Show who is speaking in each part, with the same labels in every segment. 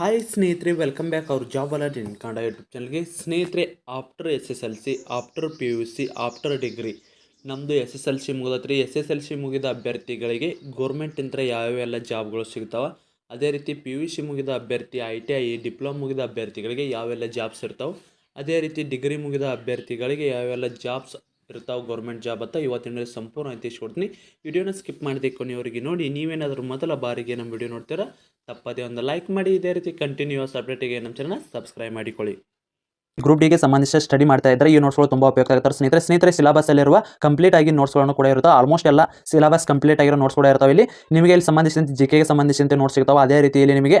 Speaker 1: Hi ಸ್ನೇಹಿತರೆ welcome back ಅವ್ರ job alert in Kannada YouTube ಚಾನಲ್ಗೆ ಸ್ನೇಹಿತರೆ after S S L C after P U C after degree ನಮ್ಮದು S S L C ಮುಗಿದತ್ರಿ. S S L C ಮುಗಿದ ಅಭ್ಯರ್ಥಿಗಳಿಗೆ ಗೋರ್ಮೆಂಟಿಂದ ಯಾವ್ಯಾವೆಲ್ಲ ಜಾಬ್ಗಳು ಸಿಗ್ತಾವೆ? ಅದೇ ರೀತಿ ಪಿ ಯು ಸಿ ಮುಗಿದ ಅಭ್ಯರ್ಥಿ ಐ ಟಿ ಐ ಡಿಪ್ಲೊಮಾ ಮುಗಿದ ಅಭ್ಯರ್ಥಿಗಳಿಗೆ ಯಾವೆಲ್ಲ ಜಾಬ್ಸ್ ಇರ್ತಾವೆ? ಅದೇ ರೀತಿ ಡಿಗ್ರಿ ಮುಗಿದ ಅಭ್ಯರ್ಥಿಗಳಿಗೆ ಯಾವೆಲ್ಲ ಜಾಬ್ಸ್ ಇರ್ತಾವೆ ಗೌರ್ಮೆಂಟ್ ಜಾಬ್ ಅಂತ ಇವತ್ತಿನ ಸಂಪೂರ್ಣ ತಿಳಿಸ್ಕೊಡ್ತೀನಿ ವಿಡಿಯೋನ ಸ್ಕಿಪ್ ಮಾಡಿದೆ ಕೊನೆಯವರಿಗೆ ನೋಡಿ, ನೀವೇನಾದರೂ ಮೊದಲ ಬಾರಿಗೆ ನಮ್ಮ ವಿಡಿಯೋ ನೋಡ್ತೀರಾ? ತಪ್ಪದೇ ಒಂದು ಲೈಕ್ ಮಾಡಿ, ಇದೇ ರೀತಿ ಕಂಟಿನ್ಯೂಸ್ ಅಪ್ಡೇಟಿಗೆ ನಮ್ಮ ಚಾನಲ್ ಸಬ್ಸ್ಕ್ರೈಬ್ ಮಾಡಿಕೊಳ್ಳಿ.
Speaker 2: ಗ್ರೂಪ್ ಡಿಗೆ ಸಂಬಂಧಿಸಿದ ಸ್ಟಡಿ ಮಾಡ್ತಾ ಇದ್ದರೆ ಈ ನೋಟ್ಸ್ಗಳು ತುಂಬ ಉಪಯೋಗ ಆಗ್ತಾರೆ ಸ್ನೇಹಿತರೆ ಸ್ನೇಹಿತರೆ ಸಿಲಬಸ್ಸಲ್ಲಿರುವ ಕಂಪ್ಲೀಟ್ ಆಗಿ ನೋಟ್ಸ್ಗಳನ್ನು ಕೂಡ ಇರುತ್ತೆ. ಆಲ್ಮೋಸ್ಟ್ ಎಲ್ಲ ಸಿಲಬಸ್ ಕಂಪ್ಲೀಟ್ ಆಗಿರೋ ನೋಟ್ಸ್ ಕೂಡ ಇರ್ತಾವೆ. ಇಲ್ಲಿ ನಿಮಗೆ ಇಲ್ಲಿ ಸಂಬಂಧಿಸಿದಂತೆ ಜಿ ಕೆಗೆ ಸಂಬಂಧಿಸಿದಂತೆ ನೋಟ್ಸ್ ಸಿಗ್ತಾವೆ. ಅದೇ ರೀತಿಯಲ್ಲಿ ನಿಮಗೆ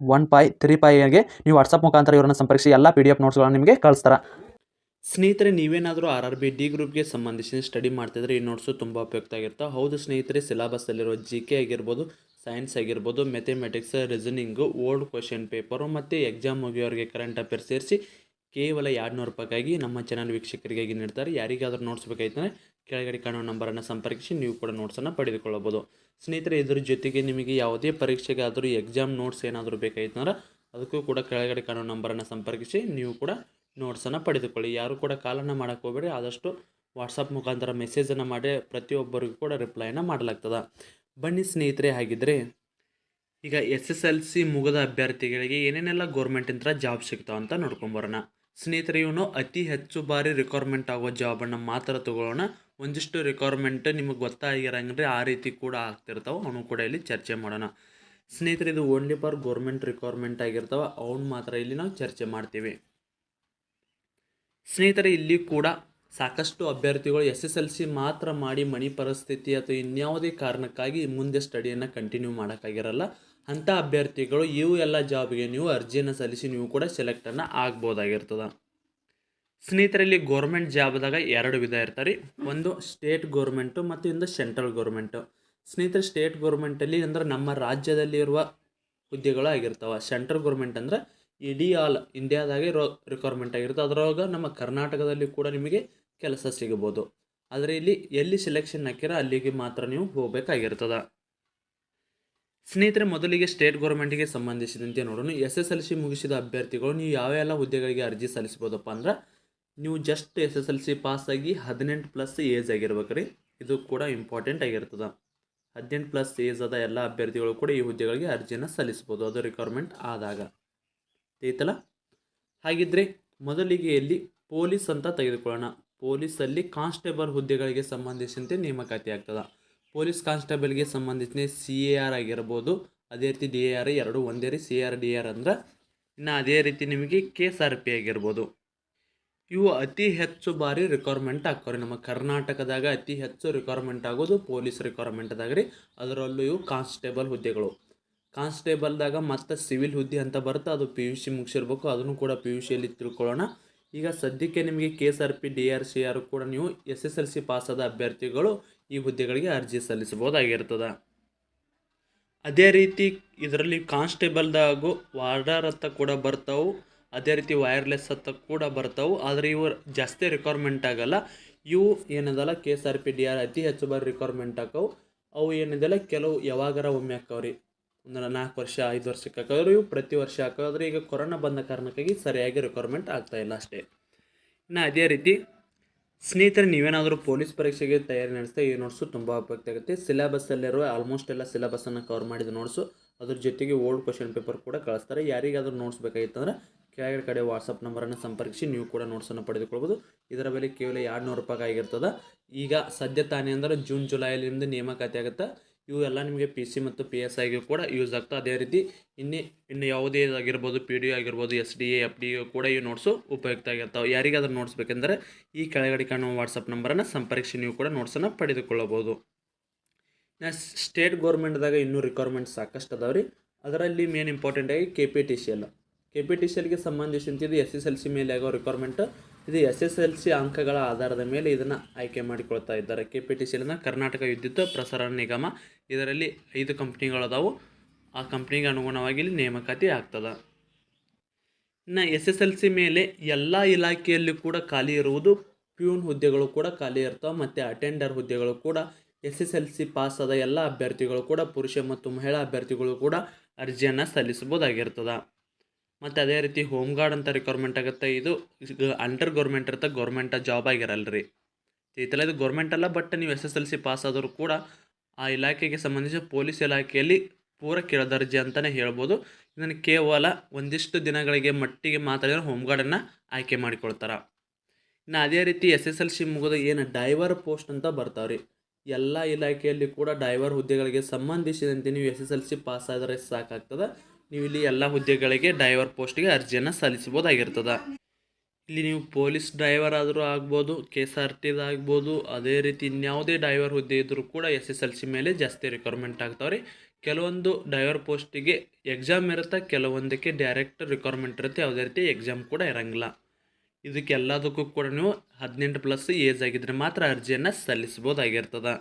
Speaker 2: one five, three ಪೈಗೆ ನೀವು ವಾಟ್ಸಪ್ ಮುಖಾಂತರ ಇವರನ್ನು ಸಂಪರ್ಕಿಸಿ, ಎಲ್ಲ ಪಿ ಡಿ ಎಫ್ ನೋಟ್ಸ್ಗಳನ್ನು ನಿಮಗೆ ಕಳಿಸ್ತಾರೆ.
Speaker 1: ಸ್ನೇಹಿತರೆ, ನೀವೇನಾದರೂ ಆರ್ ಆರ್ ಬಿ ಡಿ ಗ್ರೂಪ್ಗೆ ಸಂಬಂಧಿಸಿ ಸ್ಟಡಿ ಮಾಡ್ತಿದ್ರೆ ಈ ನೋಟ್ಸು ತುಂಬ ಉಪಯುಕ್ತ ಆಗಿರ್ತವೆ. ಹೌದು ಸ್ನೇಹಿತರೆ ಸಿಲೆಬಸ್ಸಲ್ಲಿರೋ ಜಿ ಕೆ ಆಗಿರ್ಬೋದು ಸೈನ್ಸ್ ಆಗಿರ್ಬೋದು mathematics reasoning old question paper ಮತ್ತು ಎಕ್ಸಾಮ್ ಮುಗಿಯೋರಿಗೆ ಕರೆಂಟ್ ಅಫೇರ್ ಸೇರಿಸಿ ಕೇವಲ ಎರಡು ನೂರು ರೂಪಾಯಿಗಾಗಿ ನಮ್ಮ ಚಾನಲ್ ವೀಕ್ಷಕರಿಗಾಗಿ ನೀಡ್ತಾರೆ. ಯಾರಿಗಾದರೂ ನೋಟ್ಸ್ ಕೆಳಗಡೆ ಕಾಣೋ ನಂಬರನ್ನು ಸಂಪರ್ಕಿಸಿ, ನೀವು ಕೂಡ ನೋಟ್ಸನ್ನು ಪಡೆದುಕೊಳ್ಳಬಹುದು. ಸ್ನೇಹಿತರೆ, ಇದ್ರ ಜೊತೆಗೆ ನಿಮಗೆ ಯಾವುದೇ ಪರೀಕ್ಷೆಗಾದರೂ ಎಕ್ಸಾಮ್ ನೋಟ್ಸ್ ಏನಾದರೂ ಬೇಕಾಗಿತ್ತಂದ್ರೆ, ಅದಕ್ಕೂ ಕೂಡ ಕೆಳಗಡೆ ಕಾಣೋ ನಂಬರನ್ನು ಸಂಪರ್ಕಿಸಿ, ನೀವು ಕೂಡ ನೋಟ್ಸನ್ನು ಪಡೆದುಕೊಳ್ಳಿ. ಯಾರು ಕೂಡ ಕಾಲನ್ನು ಮಾಡೋಕ್ಕೆ ಹೋಗಬೇಡಿ, ಆದಷ್ಟು ವಾಟ್ಸಪ್ ಮುಖಾಂತರ ಮೆಸೇಜನ್ನು ಮಾಡಿ, ಪ್ರತಿಯೊಬ್ಬರಿಗೂ ಕೂಡ ರಿಪ್ಲೈನ ಮಾಡಲಾಗ್ತದೆ. ಬನ್ನಿ ಸ್ನೇಹಿತರೆ ಆಗಿದ್ದರೆ ಈಗ ಎಸ್ ಎಸ್ ಎಲ್ ಸಿ ಮುಗಿದ ಅಭ್ಯರ್ಥಿಗಳಿಗೆ ಏನೇನೆಲ್ಲ ಗೌರ್ಮೆಂಟಿಂದ ಜಾಬ್ ಸಿಗ್ತಾವ ಅಂತ ನೋಡ್ಕೊಂಬರೋಣ ಸ್ನೇಹಿತರೆ, ಇವನು ಅತಿ ಹೆಚ್ಚು ಬಾರಿ ರಿಕ್ವೈರ್ಮೆಂಟ್ ಆಗೋ ಜಾಬನ್ನು ಮಾತ್ರ ತಗೊಳ್ಳೋಣ. ಒಂದಿಷ್ಟು ರಿಕ್ವೈರ್ಮೆಂಟ್ ನಿಮಗೆ ಗೊತ್ತಾಗಿರಂಗ್ರಿ ಆ ರೀತಿ ಕೂಡ ಆಗ್ತಿರ್ತಾವೆ. ಅವನು ಕೂಡ ಇಲ್ಲಿ ಚರ್ಚೆ ಮಾಡೋಣ. ಸ್ನೇಹಿತರೆ, ಇದು ಓನ್ಲಿ ಫಾರ್ ಗೌರ್ಮೆಂಟ್ ರಿಕ್ವೈರ್ಮೆಂಟ್ ಆಗಿರ್ತಾವೆ. ಅವ್ನು ಮಾತ್ರ ಇಲ್ಲಿ ನಾವು ಚರ್ಚೆ ಮಾಡ್ತೀವಿ. ಸ್ನೇಹಿತರೆ, ಇಲ್ಲಿ ಕೂಡ ಸಾಕಷ್ಟು ಅಭ್ಯರ್ಥಿಗಳು ಎಸ್ ಎಸ್ ಎಲ್ ಸಿ ಮಾತ್ರ ಮಾಡಿ ಮಣಿ ಪರಿಸ್ಥಿತಿ ಅಥವಾ ಇನ್ಯಾವುದೇ ಕಾರಣಕ್ಕಾಗಿ ಮುಂದೆ ಸ್ಟಡಿಯನ್ನು ಕಂಟಿನ್ಯೂ ಮಾಡೋಕ್ಕಾಗಿರಲ್ಲ. ಅಂಥ ಅಭ್ಯರ್ಥಿಗಳು ಇವು ಎಲ್ಲ ಜಾಬ್ಗೆ ನೀವು ಅರ್ಜಿಯನ್ನು ಸಲ್ಲಿಸಿ ನೀವು ಕೂಡ ಸೆಲೆಕ್ಟನ್ನು ಆಗ್ಬೋದಾಗಿರ್ತದೆ. ಸ್ನೇಹಿತರಲ್ಲಿ ಗೌರ್ಮೆಂಟ್ ಜಾಬ್ದಾಗ ಎರಡು ವಿಧ ಇರ್ತಾರೆ. ಒಂದು ಸ್ಟೇಟ್ ಗೌರ್ಮೆಂಟು ಮತ್ತು ಇಂದು ಸೆಂಟ್ರಲ್ ಗೌರ್ಮೆಂಟು ಸ್ನೇಹಿತರೆ ಸ್ಟೇಟ್ ಗೌರ್ಮೆಂಟಲ್ಲಿ ಅಂದ್ರೆ ನಮ್ಮ ರಾಜ್ಯದಲ್ಲಿ ಇರುವ ಹುದ್ದೆಗಳು ಆಗಿರ್ತಾವೆ. ಸೆಂಟ್ರಲ್ ಗೌರ್ಮೆಂಟ್ ಅಂದ್ರೆ ಇಡೀ ಆಲ್ ಇಂಡಿಯಾದಾಗೆ ಇರೋ ರಿಕ್ವೈರ್ಮೆಂಟ್ ಆಗಿರುತ್ತೆ. ಅದರೊಳಗೆ ನಮ್ಮ ಕರ್ನಾಟಕದಲ್ಲಿ ಕೂಡ ನಿಮಗೆ ಕೆಲಸ ಸಿಗಬೋದು. ಆದರೆ ಇಲ್ಲಿ ಎಲ್ಲಿ ಸೆಲೆಕ್ಷನ್ ಹಾಕಿರ ಅಲ್ಲಿಗೆ ಮಾತ್ರ ನೀವು ಹೋಗಬೇಕಾಗಿರ್ತದೆ. ಸ್ನೇಹಿತರೆ, ಮೊದಲಿಗೆ ಸ್ಟೇಟ್ ಗೌರ್ಮೆಂಟಿಗೆ ಸಂಬಂಧಿಸಿದಂತೆ ನೋಡೋಣ. ಎಸ್ ಎಸ್ ಎಲ್ ಸಿ ಮುಗಿಸಿದ ಅಭ್ಯರ್ಥಿಗಳು ನೀವು ಯಾವೆಲ್ಲ ಹುದ್ದೆಗಳಿಗೆ ಅರ್ಜಿ ಸಲ್ಲಿಸ್ಬೋದಪ್ಪ ಅಂದ್ರೆ ನೀವು just S S L C ಪಾಸಾಗಿ ಹದಿನೆಂಟು ಪ್ಲಸ್ ಏಜ್ ಆಗಿರ್ಬೇಕು ರೀ ಇದು ಕೂಡ ಇಂಪಾರ್ಟೆಂಟ್ ಆಗಿರ್ತದೆ. ಹದಿನೆಂಟು ಪ್ಲಸ್ ಏಜ್ ಅದ ಎಲ್ಲ ಅಭ್ಯರ್ಥಿಗಳು ಕೂಡ ಈ ಹುದ್ದೆಗಳಿಗೆ ಅರ್ಜಿಯನ್ನು ಸಲ್ಲಿಸ್ಬೋದು ಅದು ರಿಕ್ವೈರ್ಮೆಂಟ್ ಆದಾಗ. ಐತಲ್ಲ ಹಾಗಿದ್ರೆ ಮೊದಲಿಗೆ ಇಲ್ಲಿ ಪೊಲೀಸ್ ಅಂತ ತೆಗೆದುಕೊಳ್ಳೋಣ. ಪೊಲೀಸಲ್ಲಿ ಕಾನ್ಸ್ಟೇಬಲ್ ಹುದ್ದೆಗಳಿಗೆ ಸಂಬಂಧಿಸಿದಂತೆ ನೇಮಕಾತಿ ಆಗ್ತದೆ. ಪೊಲೀಸ್ ಕಾನ್ಸ್ಟೇಬಲ್ಗೆ ಸಂಬಂಧಿಸಿದ ಸಿ ಎ ಆರ್ ಆಗಿರ್ಬೋದು. ಅದೇ ರೀತಿ ಡಿ ಎ ಆರ್ ಎರಡು, ಒಂದೇ ರೀ ಸಿ ಆರ್ ಡಿ ಆರ್ ಅಂದ್ರೆ ಇನ್ನು ಅದೇ ರೀತಿ ನಿಮಗೆ ಕೆ ಎಸ್ ಆರ್ ಪಿ ಆಗಿರ್ಬೋದು. ಇವು ಅತಿ ಹೆಚ್ಚು ಬಾರಿ ರಿಕ್ವೈರ್ಮೆಂಟ್ ಆಗ್ತಾವ್ರಿ. ನಮ್ಮ ಕರ್ನಾಟಕದಾಗ ಅತಿ ಹೆಚ್ಚು ರಿಕ್ವೈರ್ಮೆಂಟ್ ಆಗೋದು ಪೊಲೀಸ್ ರಿಕ್ವೈರ್ಮೆಂಟ್ದಾಗ ರೀ. ಅದರಲ್ಲೂ ಇವು ಕಾನ್ಸ್ಟೇಬಲ್ ಹುದ್ದೆಗಳು. ಕಾನ್ಸ್ಟೇಬಲ್ದಾಗ ಮತ್ತು ಸಿವಿಲ್ ಹುದ್ದೆ ಅಂತ ಬರುತ್ತೆ. ಅದು ಪಿ ಯು ಸಿ ಮುಗಿಸಿರ್ಬೇಕು. ಅದನ್ನು ಕೂಡ ಪಿ ಯು ಸಿಯಲ್ಲಿ ತಿಳ್ಕೊಳ್ಳೋಣ. ಈಗ ಸದ್ಯಕ್ಕೆ ನಿಮಗೆ K S R P D R C R ಕೂಡ ನೀವು ಎಸ್ ಎಸ್ ಎಲ್ ಸಿ ಪಾಸಾದ ಅಭ್ಯರ್ಥಿಗಳು ಈ ಹುದ್ದೆಗಳಿಗೆ ಅರ್ಜಿ ಸಲ್ಲಿಸಬಹುದಾಗಿರ್ತದೆ. ಅದೇ ರೀತಿ ಇದರಲ್ಲಿ ಕಾನ್ಸ್ಟೇಬಲ್ದಾಗೂ ಅಂತ ಕೂಡ ಬರ್ತಾವೆ. ಅದೇ ರೀತಿ ವೈರ್ಲೆಸ್ ಅಂತ ಕೂಡ ಬರ್ತಾವೆ. ಆದರೆ ಇವು ಜಾಸ್ತಿ ರಿಕ್ವೈರ್ಮೆಂಟ್ ಆಗಲ್ಲ. ಇವು ಏನದಲ್ಲ K S R P D R ಅತಿ ಹೆಚ್ಚು ಬಾರಿ ರಿಕ್ವೈರ್ಮೆಂಟ್ ಆಕವು ಅವು ಏನಿದೆಲ್ಲ, ಕೆಲವು ಯಾವಾಗಾರ ಒಮ್ಮೆ ಹಾಕವ್ರಿ. ಒಂದು ನಾಲ್ಕು ವರ್ಷ, ಐದು ವರ್ಷಕ್ಕೆ ಹಾಕೋದ್ರೆ ಇವು ಪ್ರತಿ ವರ್ಷ ಹಾಕೋದ್ರೆ ಈಗ ಕೊರೋನಾ ಬಂದ ಕಾರಣಕ್ಕಾಗಿ ಸರಿಯಾಗಿ ರಿಕ್ವೈರ್ಮೆಂಟ್ ಇಲ್ಲ ಅಷ್ಟೇ. ಇನ್ನು ಅದೇ ರೀತಿ, ಸ್ನೇಹಿತರೆ, ನೀವೇನಾದರೂ ಪೊಲೀಸ್ ಪರೀಕ್ಷೆಗೆ ತಯಾರಿ ನಡೆಸ್ತಾ ಈ ನೋಟ್ಸು ತುಂಬ ಉಪಯುಕ್ತ ಆಗುತ್ತೆ. ಸಿಲೆಬಸ್ಸಲ್ಲಿರುವ ಆಲ್ಮೋಸ್ಟ್ ಎಲ್ಲ ಸಿಲೆಬಸ್ಸನ್ನು ಕವರ್ ಮಾಡಿದ ನೋಟ್ಸು. ಅದ್ರ ಜೊತೆಗೆ ಓಲ್ಡ್ ಕ್ವಶನ್ ಪೇಪರ್ ಕೂಡ ಕಳಿಸ್ತಾರೆ. ಯಾರಿಗಾದರೂ ನೋಟ್ಸ್ ಬೇಕಾಗಿತ್ತಂದ್ರೆ ಕೆಳಗಡೆ ಕಡೆ ವಾಟ್ಸಪ್ ನಂಬರನ್ನು ಸಂಪರ್ಕಿಸಿ ನೀವು ಕೂಡ ನೋಟ್ಸನ್ನು ಪಡೆದುಕೊಳ್ಬೋದು. ಇದರ ಬೆಲೆ ಕೇವಲ ಎರಡು ನೂರು ರೂಪಾಯಿ ಆಗಿರ್ತದೆ. ಈಗ ಸದ್ಯ ತಾನೇ ಅಂದ್ರೆ ಜೂನ್, ಜುಲೈಲಿಂದ ನೇಮಕಾತಿ ಆಗುತ್ತೆ. ಇವು ಎಲ್ಲ ನಿಮಗೆ ಪಿ ಸಿ ಮತ್ತು ಪಿ ಎಸ್ ಐಗೂ ಕೂಡ ಯೂಸ್ ಆಗ್ತದೆ ಅದೇ ರೀತಿ ಇನ್ನೇ, ಇನ್ನು ಯಾವುದೇ ಆಗಿರ್ಬೋದು ಪಿ ಡಿ ಆಗಿರ್ಬೋದು S D A F D ಕೂಡ ಈ ನೋಟ್ಸು ಉಪಯುಕ್ತ ಆಗಿರ್ತಾವೆ. ಯಾರಿಗಾದ್ರೂ ನೋಟ್ಸ್ ಬೇಕೆಂದರೆ ಈ ಕೆಳಗಡೆ ಕಾಣುವ ವಾಟ್ಸಪ್ ನಂಬರನ್ನು ಸಂಪರ್ಕಿಸಿ ನೀವು ಕೂಡ ನೋಟ್ಸನ್ನು ಪಡೆದುಕೊಳ್ಳಬಹುದು. ನಾ ಸ್ಟೇಟ್ ಗೌರ್ಮೆಂಟ್ದಾಗ ಇನ್ನೂ ರಿಕ್ವೈರ್ಮೆಂಟ್ ಸಾಕಷ್ಟು ಅದಾವೆ ರೀ ಅದರಲ್ಲಿ main ಇಂಪಾರ್ಟೆಂಟಾಗಿ K P T C L K P T C ಎಲ್ಗೆ ಸಂಬಂಧಿಸಿದಂತೆ ಇದು ಎಸ್ ಎಸ್ ಎಲ್ ಸಿ ಮೇಲೆ ಆಗೋ ರಿಕ್ವೈರ್ಮೆಂಟ್ ಇದು ಎಸ್ ಎಸ್ ಎಲ್ ಸಿ ಅಂಕಗಳ ಆಧಾರದ ಮೇಲೆ ಇದನ್ನು ಆಯ್ಕೆ ಮಾಡಿಕೊಳ್ತಾ ಇದ್ದಾರೆ. ಕೆ ಪಿ ಟಿ ಸಿ ಎಲ್ನ ಕರ್ನಾಟಕ ವಿದ್ಯುತ್ ಪ್ರಸರಣ ನಿಗಮ. ಇದರಲ್ಲಿ ಐದು ಕಂಪ್ನಿಗಳದಾವು ಆ ಕಂಪ್ನಿಗೆ ಅನುಗುಣವಾಗಿ ಇಲ್ಲಿ ನೇಮಕಾತಿ ಆಗ್ತದೆ. ಇನ್ನು ಎಸ್ ಎಸ್ ಎಲ್ ಸಿ ಮೇಲೆ ಎಲ್ಲ ಇಲಾಖೆಯಲ್ಲಿ ಕೂಡ ಖಾಲಿ ಇರುವುದು. ಪ್ಯೂನ್ ಹುದ್ದೆಗಳು ಕೂಡ ಖಾಲಿ ಇರ್ತವೆ ಮತ್ತು ಅಟೆಂಡರ್ ಹುದ್ದೆಗಳು ಕೂಡ S S L C pass ಆದ ಎಲ್ಲ ಅಭ್ಯರ್ಥಿಗಳು ಕೂಡ, ಪುರುಷ ಮತ್ತು ಮಹಿಳಾ ಅಭ್ಯರ್ಥಿಗಳು ಕೂಡ ಅರ್ಜಿಯನ್ನು ಸಲ್ಲಿಸ್ಬೋದಾಗಿರ್ತದೆ ಮತ್ತು ಅದೇ ರೀತಿ ಹೋಮ್ ಗಾರ್ಡ್ ಅಂತ ರಿಕ್ವೈರ್ಮೆಂಟ್ ಆಗುತ್ತೆ. ಇದು ಅಂಡರ್ ಗೌರ್ಮೆಂಟ್ ಇರುತ್ತೆ ಗೌರ್ಮೆಂಟ್ ಜಾಬ್ ಆಗಿರಲ್ಲ ರೀ ಐತಲ್ಲ ಇದು ಗೌರ್ಮೆಂಟ್ ಅಲ್ಲ ಬಟ್ ನೀವು S S L C pass ಆದರೂ ಕೂಡ ಆ ಇಲಾಖೆಗೆ ಸಂಬಂಧಿಸಿದ ಪೊಲೀಸ್ ಇಲಾಖೆಯಲ್ಲಿ ಪೂರ ಕೆಳದರ್ಜೆ ಅಂತಲೇ ಹೇಳ್ಬೋದು. ಇದನ್ನು ಕೇವಲ ಒಂದಿಷ್ಟು ದಿನಗಳಿಗೆ ಮಟ್ಟಿಗೆ ಮಾತ್ರ ಹೋಮ್ ಗಾರ್ಡನ್ನು ಆಯ್ಕೆ ಮಾಡಿಕೊಳ್ತಾರೆ. ಇನ್ನು ಅದೇ ರೀತಿ ಎಸ್ ಎಸ್ ಎಲ್ ಸಿ ಮುಗಿದ ಏನು ಡೈವರ್ ಪೋಸ್ಟ್ ಅಂತ ಬರ್ತಾವೆ ರೀ ಎಲ್ಲ ಇಲಾಖೆಯಲ್ಲಿ ಕೂಡ ಡೈವರ್ ಹುದ್ದೆಗಳಿಗೆ ಸಂಬಂಧಿಸಿದಂತೆ ನೀವು S S L C pass ಆದರೆ ಸಾಕಾಗ್ತದೆ. ನೀವು ಇಲ್ಲಿ ಎಲ್ಲ ಹುದ್ದೆಗಳಿಗೆ ಡ್ರೈವರ್ ಪೋಸ್ಟ್ಗೆ ಅರ್ಜಿಯನ್ನು ಸಲ್ಲಿಸ್ಬೋದಾಗಿರ್ತದೆ ಇಲ್ಲಿ ನೀವು ಪೊಲೀಸ್ ಡ್ರೈವರ್ ಆದರೂ ಆಗ್ಬೋದು ಕೆ ಎಸ್ ಆರ್ ಟಿದು ಆಗ್ಬೋದು, ಅದೇ ರೀತಿ ಇನ್ಯಾವುದೇ ಡ್ರೈವರ್ ಹುದ್ದೆ ಇದ್ದರೂ ಕೂಡ ಎಸ್ ಎಸ್ ಎಲ್ ಸಿ ಮೇಲೆ ಜಾಸ್ತಿ ರಿಕ್ವೈರ್ಮೆಂಟ್ ಆಗ್ತಾವೆ ರೀ ಕೆಲವೊಂದು ಡ್ರೈವರ್ ಪೋಸ್ಟಿಗೆ ಎಕ್ಸಾಮ್ ಇರುತ್ತೆ, ಕೆಲವೊಂದಕ್ಕೆ ಡೈರೆಕ್ಟ್ ರಿಕ್ವೈರ್ಮೆಂಟ್ ಇರುತ್ತೆ, ಯಾವುದೇ ರೀತಿ ಎಕ್ಸಾಮ್ ಕೂಡ ಇರಂಗಿಲ್ಲ. ಇದಕ್ಕೆಲ್ಲದಕ್ಕೂ ಕೂಡ ನೀವು ಹದಿನೆಂಟು ಪ್ಲಸ್ ಏಜ್ ಆಗಿದ್ರೆ ಮಾತ್ರ ಅರ್ಜಿಯನ್ನು ಸಲ್ಲಿಸ್ಬೋದಾಗಿರ್ತದೆ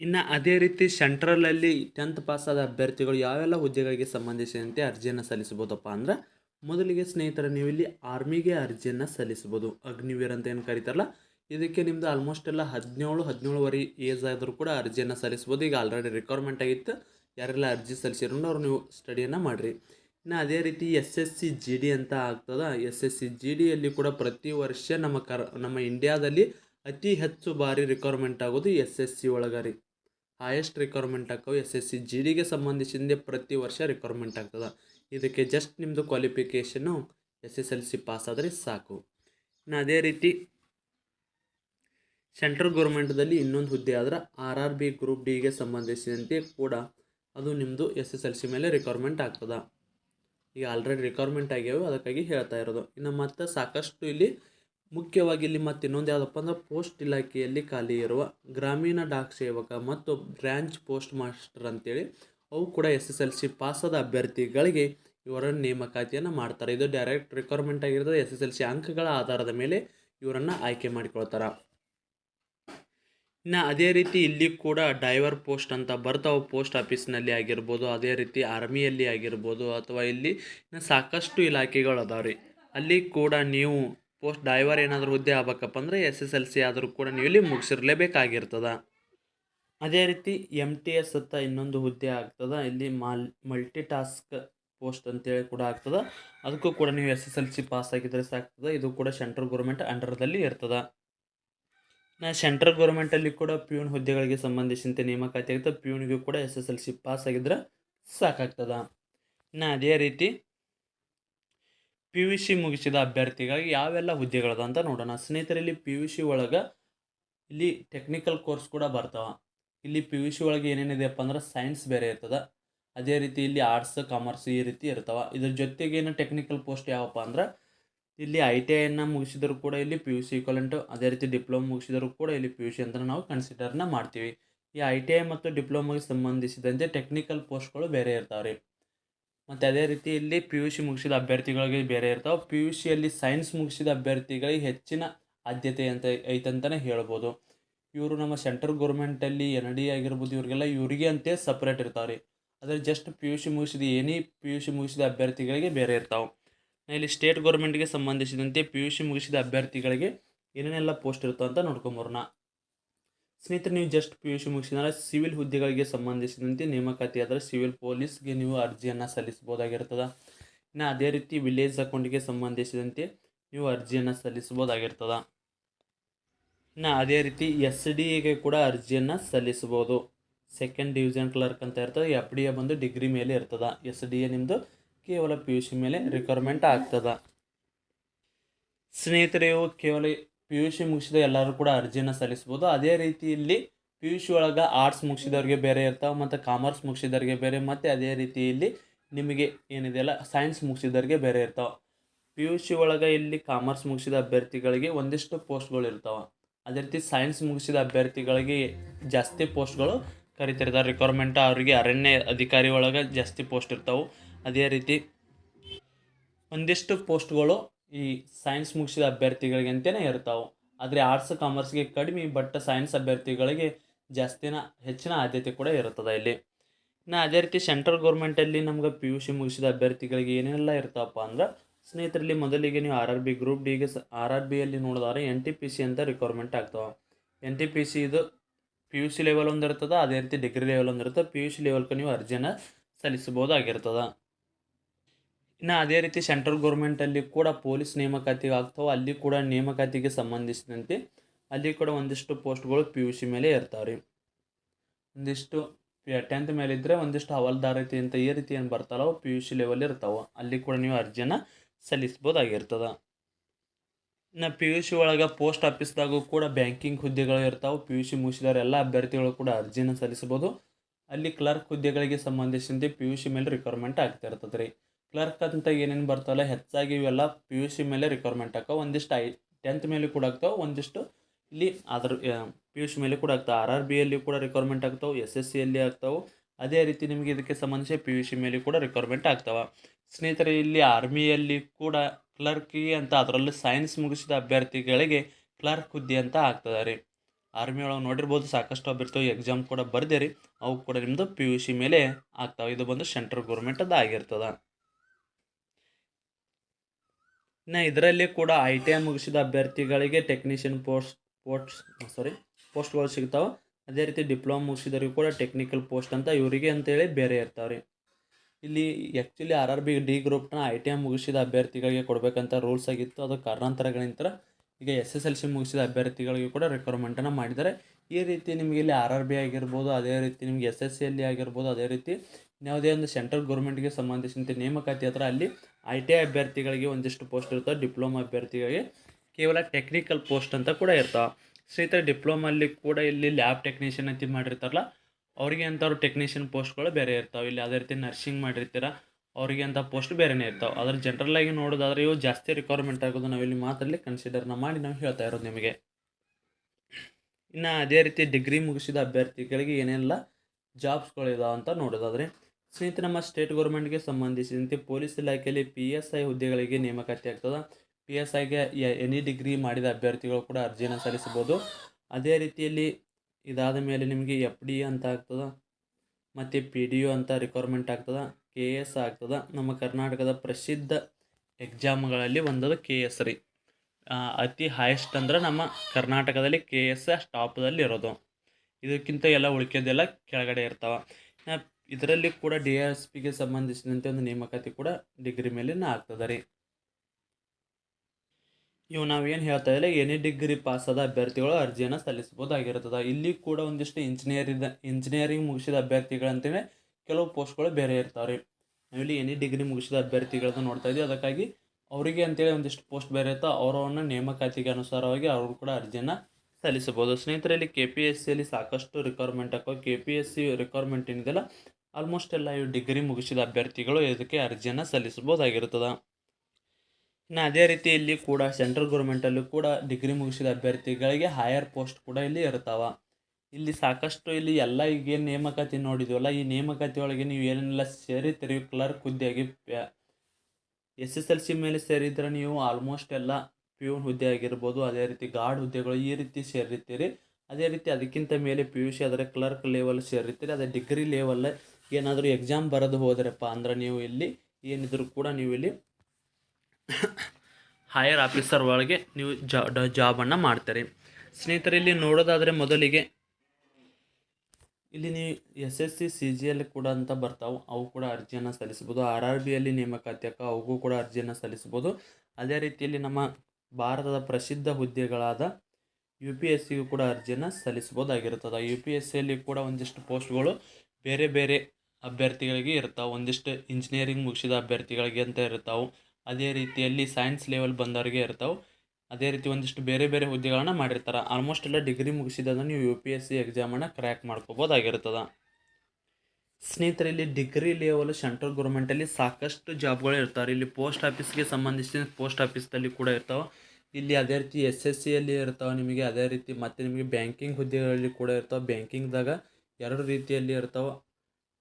Speaker 1: ಇನ್ನು ಅದೇ ರೀತಿ ಸೆಂಟ್ರಲಲ್ಲಿ ಟೆಂತ್ ಪಾಸ್ ಆದ ಅಭ್ಯರ್ಥಿಗಳು ಯಾವೆಲ್ಲ ಹುದ್ದೆಗಳಿಗೆ ಸಂಬಂಧಿಸಿದಂತೆ ಅರ್ಜಿಯನ್ನು ಸಲ್ಲಿಸ್ಬೋದಪ್ಪ ಅಂದ್ರೆ ಮೊದಲಿಗೆ ಸ್ನೇಹಿತರ ನೀವು ಇಲ್ಲಿ ಆರ್ಮಿಗೆ ಅರ್ಜಿಯನ್ನು ಸಲ್ಲಿಸ್ಬೋದು ಅಗ್ನಿವೀರ್ ಅಂತ ಏನು ಕರೀತಾರಲ್ಲ, ಇದಕ್ಕೆ ನಿಮ್ಮದು ಆಲ್ಮೋಸ್ಟ್ ಎಲ್ಲ ಹದಿನೇಳು ಹದಿನೇಳುವರೆ ಏಜ್ ಆದರೂ ಕೂಡ ಅರ್ಜಿಯನ್ನು ಸಲ್ಲಿಸ್ಬೋದು ಈಗ ಆಲ್ರೆಡಿ ರಿಕ್ವೈರ್ಮೆಂಟ್ ಆಗಿತ್ತು, ಯಾರೆಲ್ಲ ಅರ್ಜಿ ಸಲ್ಲಿಸಿರೋ ಅವ್ರು ನೀವು ಸ್ಟಡಿಯನ್ನು ಮಾಡಿರಿ. ಇನ್ನು ಅದೇ ರೀತಿ S S C G D ಅಂತ ಆಗ್ತದ. ಎಸ್ ಎಸ್ ಸಿ ಜಿ ಡಿಯಲ್ಲಿ ಕೂಡ ಪ್ರತಿ ವರ್ಷ ನಮ್ಮ ಕರ್, ನಮ್ಮ ಇಂಡಿಯಾದಲ್ಲಿ ಅತಿ ಹೆಚ್ಚು ಬಾರಿ ರಿಕ್ವೈರ್ಮೆಂಟ್ ಆಗೋದು ಎಸ್ ಎಸ್ ಸಿ ಒಳಗೆ ರೀ. ಹೈಯೆಸ್ಟ್ ರಿಕ್ವೈರ್ಮೆಂಟ್ ಆಕವು ಎಸ್ ಎಸ್ ಸಿ ಜಿ ಡಿಗೆ ಸಂಬಂಧಿಸಿದಂತೆ ಪ್ರತಿ ವರ್ಷ ರಿಕ್ವೈರ್ಮೆಂಟ್ ಆಗ್ತದೆ. ಇದಕ್ಕೆ ಜಸ್ಟ್ ನಿಮ್ಮದು qualification S S L C pass ಆದರೆ ಸಾಕು. ಇನ್ನು ಅದೇ ರೀತಿ ಸೆಂಟ್ರಲ್ ಗೌರ್ಮೆಂಟ್ದಲ್ಲಿ ಇನ್ನೊಂದು ಹುದ್ದೆ ಆದ್ರೆ ಆರ್ ಆರ್ ಬಿ ಗ್ರೂಪ್ ಡಿಗೆ ಸಂಬಂಧಿಸಿದಂತೆ ಕೂಡ ಅದು ನಿಮ್ಮದು ಎಸ್ ಎಸ್ ಎಲ್ ಸಿ ಮೇಲೆ ರಿಕ್ವೈರ್ಮೆಂಟ್ ಆಗ್ತದೆ. ಈಗ ಆಲ್ರೆಡಿ ರಿಕ್ವೈರ್ಮೆಂಟ್ ಆಗ್ಯಾವೆ, ಅದಕ್ಕಾಗಿ ಹೇಳ್ತಾ ಇರೋದು. ಇನ್ನು ಮತ್ತು ಸಾಕಷ್ಟು ಇಲ್ಲಿ ಮುಖ್ಯವಾಗಿ ಇಲ್ಲಿ ಮತ್ತೆ ಇನ್ನೊಂದು ಯಾವುದಪ್ಪ ಅಂದ್ರೆ ಪೋಸ್ಟ್ ಇಲಾಖೆಯಲ್ಲಿ ಖಾಲಿ ಇರುವ ಗ್ರಾಮೀಣ ಡಾಕ್ ಸೇವಕ ಮತ್ತು ಬ್ರ್ಯಾಂಚ್ ಪೋಸ್ಟ್ ಮಾಸ್ಟರ್ ಅಂತೇಳಿ ಅವು ಕೂಡ ಎಸ್ ಎಸ್ ಎಲ್ ಸಿ ಪಾಸಾದ ಅಭ್ಯರ್ಥಿಗಳಿಗೆ ಇವರ ನೇಮಕಾತಿಯನ್ನು ಮಾಡ್ತಾರೆ. ಇದು ಡೈರೆಕ್ಟ್ ರಿಕ್ವೈರ್ಮೆಂಟ್ ಆಗಿರೋದು ಎಸ್ ಎಸ್ ಎಲ್ ಸಿ ಅಂಕಗಳ ಆಧಾರದ ಮೇಲೆ ಇವರನ್ನು ಆಯ್ಕೆ ಮಾಡಿಕೊಳ್ತಾರೆ. ಇನ್ನು ಅದೇ ರೀತಿ ಇಲ್ಲಿ ಕೂಡ ಡೈವರ್ ಪೋಸ್ಟ್ ಅಂತ ಬರ್ತಾವೆ ಪೋಸ್ಟ್ ಆಫೀಸ್ನಲ್ಲಿ ಆಗಿರ್ಬೋದು, ಅದೇ ರೀತಿ ಆರ್ಮಿಯಲ್ಲಿ ಆಗಿರ್ಬೋದು ಅಥವಾ ಇಲ್ಲಿ ಸಾಕಷ್ಟು ಇಲಾಖೆಗಳು ಅದಾವೆ ರೀ ಅಲ್ಲಿ ಕೂಡ ನೀವು ಪೋಸ್ಟ್ ಡೈವರ್ ಏನಾದರೂ ಹುದ್ದೆ ಆಗ್ಬೇಕಪ್ಪ ಅಂದರೆ ಎಸ್ ಎಸ್ ಎಲ್ ಸಿ ಆದರೂ ಕೂಡ ನೀವು ಇಲ್ಲಿ ಮುಗಿಸಿರ್ಲೇಬೇಕಾಗಿರ್ತದೆ. ಅದೇ ರೀತಿ ಎಂ ಟಿ ಎಸ್ ಅಂತ ಇನ್ನೊಂದು ಹುದ್ದೆ ಆಗ್ತದೆ. ಇಲ್ಲಿ ಮಾಲ್ ಮಲ್ಟಿ ಟಾಸ್ಕ್ ಪೋಸ್ಟ್ ಅಂತೇಳಿ ಕೂಡ ಆಗ್ತದೆ. ಅದಕ್ಕೂ ಕೂಡ ನೀವು S S L C pass ಆಗಿದ್ರೆ ಸಾಕ್ತದೆ. ಇದು ಕೂಡ ಸೆಂಟ್ರಲ್ ಗೌರ್ಮೆಂಟ್ ಅಂಡರ್ದಲ್ಲಿ ಇರ್ತದೆ. ನಾ ಸೆಂಟ್ರಲ್ ಗೌರ್ಮೆಂಟಲ್ಲಿ ಕೂಡ ಪ್ಯೂನ್ ಹುದ್ದೆಗಳಿಗೆ ಸಂಬಂಧಿಸಿದಂತೆ ನೇಮಕಾತಿ ಆಗ್ತದೆ ಪ್ಯೂನ್ಗೂ ಕೂಡ S S L C pass ಆಗಿದ್ರೆ ಸಾಕಾಗ್ತದ. ಇನ್ನು ಅದೇ ರೀತಿ ಪಿ ಯು ಸಿ ಮುಗಿಸಿದ ಅಭ್ಯರ್ಥಿಗಾಗಿ ಯಾವೆಲ್ಲ ಹುದ್ದೆಗಳದ ಅಂತ ನೋಡೋಣ. ಸ್ನೇಹಿತರಲ್ಲಿ ಪಿ ಯು ಸಿ ಒಳಗೆ ಇಲ್ಲಿ ಟೆಕ್ನಿಕಲ್ ಕೋರ್ಸ್ ಕೂಡ ಬರ್ತಾವೆ. ಇಲ್ಲಿ ಪಿ ಯು ಸಿ ಒಳಗೆ ಏನೇನಿದೆಯಪ್ಪ ಅಂದ್ರೆ ಸೈನ್ಸ್ ಬೇರೆ ಇರ್ತದೆ. ಅದೇ ರೀತಿ ಇಲ್ಲಿ ಆರ್ಟ್ಸ್ ಕಾಮರ್ಸ್ ಈ ರೀತಿ ಇರ್ತಾವೆ. ಇದ್ರ ಜೊತೆಗೆ ಏನು ಟೆಕ್ನಿಕಲ್ ಪೋಸ್ಟ್ ಯಾವಪ್ಪ ಅಂದ್ರೆ ಇಲ್ಲಿ ಐ ಟಿ ಐನ ಮುಗಿಸಿದರೂ ಕೂಡ ಇಲ್ಲಿ ಪಿ ಯು ಸಿ ಇಕ್ವಲೆಂಟು ಅದೇ ರೀತಿ ಡಿಪ್ಲೊಮಾ ಮುಗಿಸಿದರೂ ಕೂಡ ಇಲ್ಲಿ ಪಿ ಯು ಸಿ ಅಂತ ನಾವು ಕನ್ಸಿಡರ್ನ ಮಾಡ್ತೀವಿ. ಈ ಐ ಟಿ ಐ ಮತ್ತು ಡಿಪ್ಲೊಮಾಗೆ ಸಂಬಂಧಿಸಿದಂತೆ ಟೆಕ್ನಿಕಲ್ ಪೋಸ್ಟ್ಗಳು ಬೇರೆ ಇರ್ತಾವೆ ರೀ ಮತ್ತು ಅದೇ ರೀತಿ ಇಲ್ಲಿ ಪಿ ಯು ಸಿ ಮುಗಿಸಿದ ಅಭ್ಯರ್ಥಿಗಳಿಗೆ ಬೇರೆ ಇರ್ತಾವೆ. ಪಿ ಯು ಸಿಯಲ್ಲಿ ಸೈನ್ಸ್ ಮುಗಿಸಿದ ಅಭ್ಯರ್ಥಿಗಳಿಗೆ ಹೆಚ್ಚಿನ ಆದ್ಯತೆ ಅಂತ ಐತಂತಲೇ ಹೇಳ್ಬೋದು. ಇವರು ನಮ್ಮ ಸೆಂಟ್ರಲ್ ಗೌರ್ಮೆಂಟಲ್ಲಿ ಎನ್ ಡಿ ಆಗಿರ್ಬೋದು, ಇವರಿಗೆಲ್ಲ ಇವರಿಗೆ ಅಂತೇ ಸಪ್ರೇಟ್ ಇರ್ತಾವೆ ರೀ ಆದರೆ ಜಸ್ಟ್ ಪಿ ಯು ಸಿ ಮುಗಿಸಿದ ಏನೇ ಪಿ ಯು ಸಿ ಮುಗಿಸಿದ ಅಭ್ಯರ್ಥಿಗಳಿಗೆ ಬೇರೆ ಇರ್ತಾವೆ. ಇಲ್ಲಿ ಸ್ಟೇಟ್ ಗೌರ್ಮೆಂಟ್ಗೆ ಸಂಬಂಧಿಸಿದಂತೆ ಪಿ ಯು ಸಿ ಮುಗಿಸಿದ ಅಭ್ಯರ್ಥಿಗಳಿಗೆ ಏನೇನೆಲ್ಲ ಪೋಸ್ಟ್ ಇರ್ತಾವೆ ಅಂತ ನೋಡ್ಕೊಂಬರೋಣ ಸ್ನೇಹಿತರೆ, ನೀವು ಜಸ್ಟ್ ಪಿ ಯು ಸಿ ಮುಗಿಸಿದ್ರೆ ಸಿವಿಲ್ ಹುದ್ದೆಗಳಿಗೆ ಸಂಬಂಧಿಸಿದಂತೆ ನೇಮಕಾತಿ ಆದರೆ ಸಿವಿಲ್ ಪೊಲೀಸ್ಗೆ ನೀವು ಅರ್ಜಿಯನ್ನು ಸಲ್ಲಿಸ್ಬೋದಾಗಿರ್ತದೆ ಇನ್ನು ಅದೇ ರೀತಿ ವಿಲೇಜ್ ಅಕೌಂಟ್ಗೆ ಸಂಬಂಧಿಸಿದಂತೆ ನೀವು ಅರ್ಜಿಯನ್ನು ಸಲ್ಲಿಸ್ಬೋದಾಗಿರ್ತದೆ ಇನ್ನು ಅದೇ ರೀತಿ ಎಸ್ ಡಿ ಎಗೆ ಕೂಡ ಅರ್ಜಿಯನ್ನು ಸಲ್ಲಿಸ್ಬೋದು ಸೆಕೆಂಡ್ ಡಿವಿಷನ್ ಕ್ಲರ್ಕ್ ಅಂತ ಇರ್ತದೆ ಎಫ್ ಡಿ ಎ ಬಂದು ಡಿಗ್ರಿ ಮೇಲೆ ಇರ್ತದೆ. ಎಸ್ ಡಿ ಎ ನಿಮ್ಮದು ಕೇವಲ ಪಿ ಯು ಸಿ ಮೇಲೆ ರಿಕ್ವೈರ್ಮೆಂಟ್ ಆಗ್ತದೆ. ಸ್ನೇಹಿತರೆ ಕೇವಲ ಪಿ ಯು ಸಿ ಮುಗಿಸಿದ ಎಲ್ಲರೂ ಕೂಡ ಅರ್ಜಿಯನ್ನು ಸಲ್ಲಿಸ್ಬೋದು. ಅದೇ ರೀತಿ ಇಲ್ಲಿ ಪಿ ಯು ಸಿ ಒಳಗೆ ಆರ್ಟ್ಸ್ ಮುಗಿಸಿದವ್ರಿಗೆ ಬೇರೆ ಇರ್ತಾವೆ ಮತ್ತು ಕಾಮರ್ಸ್ ಮುಗಿಸಿದವ್ರಿಗೆ ಬೇರೆ, ಮತ್ತು ಅದೇ ರೀತಿ ಇಲ್ಲಿ ನಿಮಗೆ ಏನಿದೆಯಲ್ಲ ಸೈನ್ಸ್ ಮುಗಿಸಿದವ್ರಿಗೆ ಬೇರೆ ಇರ್ತಾವೆ. ಪಿ ಯು ಸಿ ಒಳಗೆ ಇಲ್ಲಿ ಕಾಮರ್ಸ್ ಮುಗಿಸಿದ ಅಭ್ಯರ್ಥಿಗಳಿಗೆ ಒಂದಿಷ್ಟು ಪೋಸ್ಟ್ಗಳು ಇರ್ತಾವೆ. ಅದೇ ರೀತಿ ಸೈನ್ಸ್ ಮುಗಿಸಿದ ಅಭ್ಯರ್ಥಿಗಳಿಗೆ ಜಾಸ್ತಿ ಪೋಸ್ಟ್ಗಳು ಕರಿತಿರ್ತಾರೆ. ರಿಕ್ವೈರ್ಮೆಂಟ್ ಅವರಿಗೆ ಅರಣ್ಯ ಅಧಿಕಾರಿ ಒಳಗೆ ಜಾಸ್ತಿ ಪೋಸ್ಟ್ ಇರ್ತಾವೆ. ಅದೇ ರೀತಿ ಒಂದಿಷ್ಟು ಪೋಸ್ಟ್ಗಳು ಈ ಸೈನ್ಸ್ ಮುಗಿಸಿದ ಅಭ್ಯರ್ಥಿಗಳಿಗೆ ಅಂತಲೇ ಇರ್ತಾವೆ. ಆದರೆ ಆರ್ಟ್ಸ್ ಕಾಮರ್ಸ್ಗೆ ಕಡಿಮೆ ಬಟ್ ಸೈನ್ಸ್ ಅಭ್ಯರ್ಥಿಗಳಿಗೆ ಜಾಸ್ತಿನ, ಹೆಚ್ಚಿನ ಆದ್ಯತೆ ಕೂಡ ಇರ್ತದೆ ಇಲ್ಲಿ. ಇನ್ನು ಅದೇ ರೀತಿ ಸೆಂಟ್ರಲ್ ಗೌರ್ಮೆಂಟಲ್ಲಿ ನಮ್ಗೆ ಪಿ ಯು ಸಿ ಮುಗಿಸಿದ ಅಭ್ಯರ್ಥಿಗಳಿಗೆ ಏನೆಲ್ಲ ಇರ್ತಾವಪ್ಪ ಅಂದ್ರೆ ಸ್ನೇಹಿತರಲ್ಲಿ ಮೊದಲಿಗೆ ನೀವು ಆರ್ ಆರ್ ಬಿ ಗ್ರೂಪ್ ಡಿಗೆ ಸ ಆರ್ ಆರ್ ಬಿಯಲ್ಲಿ ನೋಡಿದ್ರೆ ಎನ್ ಟಿ ಪಿ ಸಿ ಅಂತ ರಿಕ್ವೈರ್ಮೆಂಟ್ ಆಗ್ತಾವೆ. ಎನ್ ಟಿ ಪಿ ಸಿ ಇದು ಪಿ ಯು ಸಿ ಲೆವೆಲ್ ಒಂದು ಇರ್ತದೆ, ಅದೇ ರೀತಿ ಡಿಗ್ರಿ ಲೆವೆಲ್ ಒಂದು ಇರ್ತದೆ ಪಿ ಯು ಸಿ ಲೆವೆಲ್ಗೆ ನೀವು ಅರ್ಜಿನ ಸಲ್ಲಿಸಬಹುದಾಗಿರ್ತದೆ. ಇನ್ನು ಅದೇ ರೀತಿ ಸೆಂಟ್ರಲ್ ಗೌರ್ಮೆಂಟಲ್ಲಿ ಕೂಡ ಪೊಲೀಸ್ ನೇಮಕಾತಿ ಆಗ್ತಾವೆ ಅಲ್ಲಿ ಕೂಡ ನೇಮಕಾತಿಗೆ ಸಂಬಂಧಿಸಿದಂತೆ ಅಲ್ಲಿ ಕೂಡ ಒಂದಿಷ್ಟು ಪೋಸ್ಟ್ಗಳು ಪಿ ಯು ಸಿ ಮೇಲೆ ಇರ್ತಾವೆ ರೀ ಒಂದಿಷ್ಟು ಟೆಂತ್ ಮೇಲೆ ಇದ್ದರೆ ಒಂದಿಷ್ಟು ಹವಲ್ದಾರ್ ರೀತಿ ಅಂತ ಈ ರೀತಿ ಏನು ಬರ್ತಾರೋ ಪಿ ಯು ಸಿ ಲೆವೆಲ್ ಇರ್ತಾವೆ ಅಲ್ಲಿ ಕೂಡ ನೀವು ಅರ್ಜಿನ ಸಲ್ಲಿಸ್ಬೋದಾಗಿರ್ತದೆ. ಇನ್ನು ಪಿ ಯು ಸಿ ಒಳಗೆ ಪೋಸ್ಟ್ ಆಫೀಸ್ದಾಗೂ ಕೂಡ ಬ್ಯಾಂಕಿಂಗ್ ಹುದ್ದೆಗಳು ಇರ್ತಾವೆ. ಪಿ ಯು ಸಿ ಮುಗಿಸಿದವರು ಎಲ್ಲ ಅಭ್ಯರ್ಥಿಗಳು ಕೂಡ ಅರ್ಜಿನ ಸಲ್ಲಿಸ್ಬೋದು. ಅಲ್ಲಿ ಕ್ಲರ್ಕ್ ಹುದ್ದೆಗಳಿಗೆ ಸಂಬಂಧಿಸಿದಂತೆ ಪಿ ಯು ಸಿ ಮೇಲೆ ರಿಕ್ವೈರ್ಮೆಂಟ್ ಆಗ್ತಾ ಇರ್ತದೆ ರೀ ಕ್ಲರ್ಕ್ ಅಂತ ಏನೇನು ಬರ್ತಾವಲ್ಲ, ಹೆಚ್ಚಾಗಿ ಇವೆಲ್ಲ ಪಿ ಯು ಸಿ ಮೇಲೆ ರಿಕ್ವೈರ್ಮೆಂಟ್ ಹಾಕೋ ಒಂದಿಷ್ಟು ಐ ಟೆಂತ್ ಮೇಲೆ ಕೂಡ ಆಗ್ತಾವೆ ಒಂದಿಷ್ಟು ಇಲ್ಲಿ ಅದ್ರ ಪಿ ಯು ಸಿ ಮೇಲೆ ಕೂಡ ಆಗ್ತಾವೆ ಆರ್ ಆರ್ ಬಿಯಲ್ಲಿ ಕೂಡ ರಿಕ್ವೈರ್ಮೆಂಟ್ ಆಗ್ತಾವೆ ಎಸ್ ಎಸ್ ಸಿಯಲ್ಲಿ ಆಗ್ತಾವೆ ಅದೇ ರೀತಿ ನಿಮಗೆ ಇದಕ್ಕೆ ಸಂಬಂಧಿಸಿ ಪಿ ಯು ಸಿ ಮೇಲೆ ಕೂಡ ರಿಕ್ವೈರ್ಮೆಂಟ್ ಆಗ್ತಾವೆ. ಸ್ನೇಹಿತರೆ, ಇಲ್ಲಿ ಆರ್ಮಿಯಲ್ಲಿ ಕೂಡ ಕ್ಲರ್ಕಿಗೆ ಅಂತ ಅದರಲ್ಲೂ ಸೈನ್ಸ್ ಮುಗಿಸಿದ ಅಭ್ಯರ್ಥಿಗಳಿಗೆ ಕ್ಲರ್ಕ್ ಹುದ್ದೆ ಅಂತ ಆಗ್ತದೆ ರೀ. ಆರ್ಮಿ ಒಳಗೆ ನೋಡಿರ್ಬೋದು, ಸಾಕಷ್ಟು ಅಭ್ಯರ್ಥಿಗಳು ಎಕ್ಸಾಮ್ ಕೂಡ ಬರ್ದೇರಿ ಅವು ಕೂಡ ನಿಮ್ಮದು ಪಿ ಯು ಸಿ ಮೇಲೆ ಆಗ್ತಾವೆ. ಇದು ಬಂದು ಸೆಂಟ್ರಲ್ ಗೌರ್ಮೆಂಟದ್ದು ಆಗಿರ್ತದೆ. ಇನ್ನು ಇದರಲ್ಲಿ ಕೂಡ ಐ ಟಿ ಐ ಮುಗಿಸಿದ ಅಭ್ಯರ್ಥಿಗಳಿಗೆ ಟೆಕ್ನಿಷಿಯನ್ ಪೋಸ್ಟ್ ಪೋಸ್ಟ್ ಸಾರಿ ಪೋಸ್ಟ್ಗಳು ಸಿಗ್ತಾವೆ. ಅದೇ ರೀತಿ ಡಿಪ್ಲೊಮಾ ಮುಗಿಸಿದವ್ರಿಗೆ ಕೂಡ ಟೆಕ್ನಿಕಲ್ ಪೋಸ್ಟ್ ಅಂತ ಇವರಿಗೆ ಅಂತೇಳಿ ಬೇರೆ ಇರ್ತಾವೆ ರೀ ಇಲ್ಲಿ actually R R B D ಗ್ರೂಪ್ನ ಐ ಟಿ ಐ ಮುಗಿಸಿದ ಅಭ್ಯರ್ಥಿಗಳಿಗೆ ಕೊಡಬೇಕಂತ ರೂಲ್ಸ್ ಆಗಿತ್ತು. ಅದು ಕಾರಣಾಂತರಗಳಿಂದ ಈಗ ಎಸ್ ಎಸ್ ಎಲ್ ಸಿ ಮುಗಿಸಿದ ಅಭ್ಯರ್ಥಿಗಳಿಗೆ ಕೂಡ ರಿಕ್ವೈರ್ಮೆಂಟನ್ನು ಮಾಡಿದ್ದಾರೆ. ಈ ರೀತಿ ನಿಮಗೆ ಇಲ್ಲಿ ಆರ್ ಆರ್ ಬಿ ಆಗಿರ್ಬೋದು, ಅದೇ ರೀತಿ ನಿಮಗೆ ಎಸ್ ಎಸ್ ಸಿಯಲ್ಲಿ ಆಗಿರ್ಬೋದು, ಅದೇ ರೀತಿ ಯಾವುದೇ ಒಂದು ಸೆಂಟ್ರಲ್ ಗೌರ್ಮೆಂಟ್ಗೆ ಸಂಬಂಧಿಸಿದಂತೆ ನೇಮಕಾತಿ ಹತ್ರ ಅಲ್ಲಿ ಐ ಟಿ ಐ ಅಭ್ಯರ್ಥಿಗಳಿಗೆ ಒಂದಿಷ್ಟು ಪೋಸ್ಟ್ ಇರ್ತವೆ. ಡಿಪ್ಲೊಮಾ ಅಭ್ಯರ್ಥಿಗಳಿಗೆ ಕೇವಲ ಟೆಕ್ನಿಕಲ್ ಪೋಸ್ಟ್ ಅಂತ ಕೂಡ ಇರ್ತಾವೆ. ಸ್ನೇಹಿತರೆ ಡಿಪ್ಲೊಮಲ್ಲಿ ಕೂಡ ಇಲ್ಲಿ ಲ್ಯಾಬ್ ಟೆಕ್ನಿಷಿಯನ್ ಅಂತ ಮಾಡಿರ್ತಾರಲ್ಲ, ಅವರಿಗೆ ಅಂಥವ್ರು ಟೆಕ್ನಿಷಿಯನ್ ಪೋಸ್ಟ್ಗಳು ಬೇರೆ ಇರ್ತಾವೆ. ಇಲ್ಲಿ ಅದೇ ರೀತಿ ನರ್ಸಿಂಗ್ ಮಾಡಿರ್ತೀರ, ಅವರಿಗೆ ಅಂತ ಪೋಸ್ಟ್ ಬೇರೆನೇ ಇರ್ತಾವೆ. ಅದ್ರ ಆಗಿ ನೋಡೋದಾದ್ರೆ ಇವು ಜಾಸ್ತಿ ರಿಕ್ವೈರ್ಮೆಂಟ್ ಆಗೋದು ನಾವಿಲ್ಲಿ ಮಾತಲ್ಲಿ ಕನ್ಸಿಡರ್ನ ಮಾಡಿ ನಾವು ಹೇಳ್ತಾ ಇರೋದು ನಿಮಗೆ. ಇನ್ನು ಅದೇ ರೀತಿ ಡಿಗ್ರಿ ಮುಗಿಸಿದ ಅಭ್ಯರ್ಥಿಗಳಿಗೆ ಏನೆಲ್ಲ ಜಾಬ್ಸ್ಗಳು ಇದಾವೆ ಅಂತ ನೋಡೋದಾದ್ರೆ ಸ್ನೇಹಿತರೆ ನಮ್ಮ ಸ್ಟೇಟ್ ಗೌರ್ಮೆಂಟ್ಗೆ ಸಂಬಂಧಿಸಿದಂತೆ ಪೊಲೀಸ್ ಇಲಾಖೆಯಲ್ಲಿ ಪಿ ಎಸ್ ಐ ಹುದ್ದೆಗಳಿಗೆ ನೇಮಕಾತಿ ಆಗ್ತದೆ. ಪಿ ಎಸ್ ಐಗೆ ಎನಿ ಡಿಗ್ರಿ ಮಾಡಿದ ಅಭ್ಯರ್ಥಿಗಳು ಕೂಡ ಅರ್ಜಿಯನ್ನು ಸಲ್ಲಿಸಬಹುದು. ಅದೇ ರೀತಿಯಲ್ಲಿ ಇದಾದ ಮೇಲೆ ನಿಮಗೆ ಎಫ್ ಡಿ ಅಂತ ಆಗ್ತದೆ, ಮತ್ತು ಪಿ ಡಿ ಯು ಅಂತ ರಿಕ್ವೈರ್ಮೆಂಟ್ ಆಗ್ತದೆ ಕೆ ಎಸ್ ಆಗ್ತದೆ. ನಮ್ಮ ಕರ್ನಾಟಕದ ಪ್ರಸಿದ್ಧ ಎಕ್ಸಾಮ್ಗಳಲ್ಲಿ ಒಂದದು ಕೆ ಎಸ್ ರೀ. ಅತಿ ಹೈಯೆಸ್ಟ್ ಅಂದ್ರೆ ನಮ್ಮ ಕರ್ನಾಟಕದಲ್ಲಿ ಕೆ ಎಸ್ ಟಾಪ್ದಲ್ಲಿ ಇರೋದು ಇದಕ್ಕಿಂತ ಎಲ್ಲ ಉಳಿಕೆದೆಲ್ಲ ಕೆಳಗಡೆ ಇರ್ತಾವೆ. ಇದರಲ್ಲಿ ಕೂಡ ಡಿ ಎಸ್ ಪಿಗೆ ಸಂಬಂಧಿಸಿದಂತೆ ಒಂದು ನೇಮಕಾತಿ ಕೂಡ ಡಿಗ್ರಿ ಮೇಲಿನ ಆಗ್ತದೆ ರೀ. ಇವು ನಾವೇನು ಹೇಳ್ತಾ ಇಲ್ಲ ಎನಿ ಡಿಗ್ರಿ ಪಾಸಾದ ಅಭ್ಯರ್ಥಿಗಳು ಅರ್ಜಿಯನ್ನು ಸಲ್ಲಿಸಬಹುದಾಗಿರ್ತದೆ ಇಲ್ಲಿ ಕೂಡ ಒಂದಿಷ್ಟು ಇಂಜಿನಿಯರಿಂಗ್ ಇಂಜಿನಿಯರಿಂಗ್ ಮುಗಿಸಿದ ಅಭ್ಯರ್ಥಿಗಳಂತೇಳಿ ಕೆಲವು ಪೋಸ್ಟ್ಗಳು ಬೇರೆ ಇರ್ತಾವೆ ರೀ. ನಾವಿಲ್ಲಿ ಎನಿ ಡಿಗ್ರಿ ಮುಗಿಸಿದ ಅಭ್ಯರ್ಥಿಗಳನ್ನು ನೋಡ್ತಾ ಇದ್ದೀವಿ ಅದಕ್ಕಾಗಿ ಅವರಿಗೆ ಅಂತೇಳಿ ಒಂದಿಷ್ಟು ಪೋಸ್ಟ್ ಬೇರೆ ಇರ್ತಾವೆ ಅವರವನ್ನ ನೇಮಕಾತಿಗೆ ಅನುಸಾರವಾಗಿ ಅವರು ಕೂಡ ಅರ್ಜಿಯನ್ನು ಸಲ್ಲಿಸಬಹುದು. ಸ್ನೇಹಿತರಲ್ಲಿ ಕೆ ಪಿ ಎಸ್ ಸಿಯಲ್ಲಿ ಸಾಕಷ್ಟು ರಿಕ್ವೈರ್ಮೆಂಟ್ ಹಾಕೋ K P S C requirement ಏನಿದೆಯಲ್ಲ ಆಲ್ಮೋಸ್ಟ್ ಎಲ್ಲ ಡಿಗ್ರಿ ಮುಗಿಸಿದ ಅಭ್ಯರ್ಥಿಗಳು ಇದಕ್ಕೆ ಅರ್ಜಿಯನ್ನು ಸಲ್ಲಿಸಬಹುದಾಗಿರುತ್ತದೆ. ಇನ್ನು ಅದೇ ರೀತಿ ಇಲ್ಲಿ ಕೂಡ ಸೆಂಟ್ರಲ್ ಗೌರ್ಮೆಂಟಲ್ಲೂ ಕೂಡ ಡಿಗ್ರಿ ಮುಗಿಸಿದ ಅಭ್ಯರ್ಥಿಗಳಿಗೆ ಹೈಯರ್ ಪೋಸ್ಟ್ ಕೂಡ ಇಲ್ಲಿ ಇರ್ತಾವೆ ಇಲ್ಲಿ ಸಾಕಷ್ಟು ಇಲ್ಲಿ ಎಲ್ಲ ಈಗೇನು ನೇಮಕಾತಿ ನೋಡಿದ್ವಲ್ಲ, ಈ ನೇಮಕಾತಿ ಒಳಗೆ ನೀವು ಏನೆಲ್ಲ ಸೇರಿ ತೆರೆಯು ಕ್ಲರ್ಕ್ ಹುದ್ದೆಯಾಗಿ ಎಸ್ ಎಸ್ ಎಲ್ ಸಿ ಮೇಲೆ ಸೇರಿದ್ರೆ ನೀವು ಆಲ್ಮೋಸ್ಟ್ ಎಲ್ಲ ಪ್ಯೂನ್ ಹುದ್ದೆ ಆಗಿರ್ಬೋದು, ಅದೇ ರೀತಿ ಗಾರ್ಡ್ ಹುದ್ದೆಗಳು ಈ ರೀತಿ ಸೇರಿರ್ತೀರಿ. ಅದೇ ರೀತಿ ಅದಕ್ಕಿಂತ ಮೇಲೆ ಪಿ ಯು ಸಿ ಅದರ ಕ್ಲರ್ಕ್ ಲೆವೆಲ್ ಸೇರಿರ್ತೀರಿ, ಅದೇ ಡಿಗ್ರಿ ಲೆವೆಲ್ ಏನಾದರೂ ಎಕ್ಸಾಮ್ ಬರೆದು ಹೋದ್ರಪ್ಪ ಅಂದ್ರೆ ನೀವು ಇಲ್ಲಿ ಏನಿದ್ರು ಕೂಡ ನೀವು ಇಲ್ಲಿ ಹೈಯರ್ ಆಫೀಸರ್ ಒಳಗೆ ನೀವು ಜಾ ಜಾಬನ್ನು ಮಾಡ್ತೀರಿ. ಸ್ನೇಹಿತರೆ, ಇಲ್ಲಿ ನೋಡೋದಾದರೆ ಮೊದಲಿಗೆ ಇಲ್ಲಿ ನೀವು S S C C G L ಕೂಡ ಅಂತ ಬರ್ತಾವೆ. ಅವು ಕೂಡ ಅರ್ಜಿಯನ್ನು ಸಲ್ಲಿಸ್ಬೋದು ಆರ್ ಆರ್ ಬಿಯಲ್ಲಿ ನೇಮಕಾತಿ ಅಕ್ಕ ಅವಕ್ಕೂ ಕೂಡ ಅರ್ಜಿಯನ್ನು ಸಲ್ಲಿಸ್ಬೋದು ಅದೇ ರೀತಿಯಲ್ಲಿ ನಮ್ಮ ಭಾರತದ ಪ್ರಸಿದ್ಧ ಹುದ್ದೆಗಳಾದ ಯು ಪಿ ಎಸ್ ಸಿಗೂ ಕೂಡ ಅರ್ಜಿಯನ್ನು ಸಲ್ಲಿಸ್ಬೋದಾಗಿರುತ್ತದೆ ಯು ಪಿ ಎಸ್ ಸಿಯಲ್ಲಿ ಕೂಡ ಒಂದಿಷ್ಟು ಪೋಸ್ಟ್ಗಳು ಬೇರೆ ಬೇರೆ ಅಭ್ಯರ್ಥಿಗಳಿಗೆ ಇರ್ತಾವೆ. ಒಂದಿಷ್ಟು ಇಂಜಿನಿಯರಿಂಗ್ ಮುಗಿಸಿದ ಅಭ್ಯರ್ಥಿಗಳಿಗೆ ಅಂತ ಇರ್ತಾವೆ. ಅದೇ ರೀತಿಯಲ್ಲಿ ಸೈನ್ಸ್ ಲೆವೆಲ್ ಬಂದವರಿಗೆ ಇರ್ತಾವೆ. ಅದೇ ರೀತಿ ಒಂದಿಷ್ಟು ಬೇರೆ ಬೇರೆ ಹುದ್ದೆಗಳನ್ನ ಮಾಡಿರ್ತಾರೆ. ಆಲ್ಮೋಸ್ಟ್ ಎಲ್ಲ ಡಿಗ್ರಿ ಮುಗಿಸಿದಾಗ ನೀವು ಯು ಪಿ ಎಸ್ ಸಿ ಎಕ್ಸಾಮನ್ನು ಕ್ರ್ಯಾಕ್ ಮಾಡ್ಕೋಬೋದಾಗಿರ್ತದೆ. ಸ್ನೇಹಿತರೆ ಇಲ್ಲಿ ಡಿಗ್ರಿ ಲೆವೆಲ್ ಸೆಂಟ್ರಲ್ ಗೌರ್ಮೆಂಟಲ್ಲಿ ಸಾಕಷ್ಟು ಜಾಬ್ಗಳು ಇರ್ತಾರೆ ಇಲ್ಲಿ ಪೋಸ್ಟ್ ಆಫೀಸ್ಗೆ ಸಂಬಂಧಿಸಿದ ಪೋಸ್ಟ್ ಆಫೀಸ್ದಲ್ಲಿ ಕೂಡ ಇರ್ತಾವೆ. ಇಲ್ಲಿ ಅದೇ ರೀತಿ ಎಸ್ ಎಸ್ ಸಿಯಲ್ಲಿ ಇರ್ತಾವೆ ನಿಮಗೆ. ಅದೇ ರೀತಿ ಮತ್ತು ನಿಮಗೆ ಬ್ಯಾಂಕಿಂಗ್ ಹುದ್ದೆಗಳಲ್ಲಿ ಕೂಡ ಇರ್ತಾವೆ. ಬ್ಯಾಂಕಿಂಗ್ದಾಗ ಎರಡು ರೀತಿಯಲ್ಲಿ ಇರ್ತಾವೆ.